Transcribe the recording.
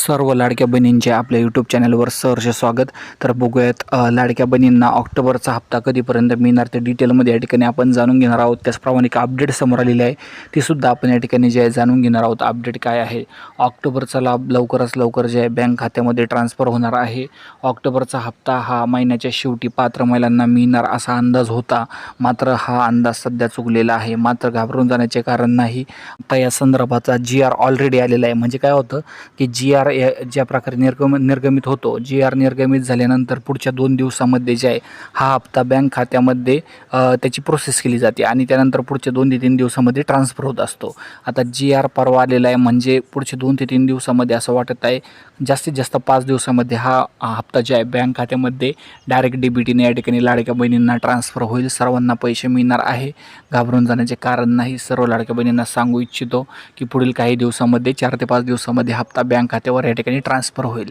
सर्व लाडक्या बहिणींचे आपल्या यूट्यूब चॅनलवर सहर्ष स्वागत. तर बघूयात लाडक्या बहिणींना ऑक्टोबरचा हप्ता कधीपर्यंत मिळणार ते डिटेलमध्ये या ठिकाणी आपण जाणून घेणार आहोत. त्याचप्रमाणे एक अपडेट समोर आलेली आहे. तीसुद्धा आपण या ठिकाणी जे आहे जाणून घेणार आहोत. अपडेट काय आहे? ऑक्टोबरचा लाभ लवकरच लवकर जे आहे बँक खात्यामध्ये ट्रान्सफर होणार आहे. ऑक्टोबरचा हप्ता हा महिन्याच्या शेवटी पात्र महिलांना मिळणार असा अंदाज होता. मात्र हा अंदाज सध्या चुकलेला आहे. मात्र घाबरून जाण्याचे कारण नाही. आता या संदर्भाचा जी आर ऑलरेडी आलेला आहे. म्हणजे काय होतं की जी आर ज्या प्रकारे निर्गम निर्गमित होतो जी आर निर्गमित झाल्यानंतर पुढच्या दोन दिवसामध्ये जे आहे हा हप्ता बँक खात्यामध्ये त्याची प्रोसेस केली जाते आणि त्यानंतर पुढच्या दोन ते तीन दिवसामध्ये ट्रान्सफर होत असतो. आता जी आर परवा आलेला आहे म्हणजे पुढचे दोन ते तीन दिवसामध्ये असं वाटत आहे जास्तीत जास्त पाच दिवसामध्ये हा हप्ता जे आहे बँक खात्यामध्ये डायरेक्ट डीबीटीने या ठिकाणी लाडक्या बहिणींना ट्रान्सफर होईल. सर्वांना पैसे मिळणार आहे. घाबरून जाण्याचे कारण नाही. सर्व लाडक्या बहिणींना सांगू इच्छितो की पुढील काही दिवसामध्ये चार ते पाच दिवसामध्ये हप्ता बँक खात्यावर या ठिकाणी ट्रान्सफर होईल.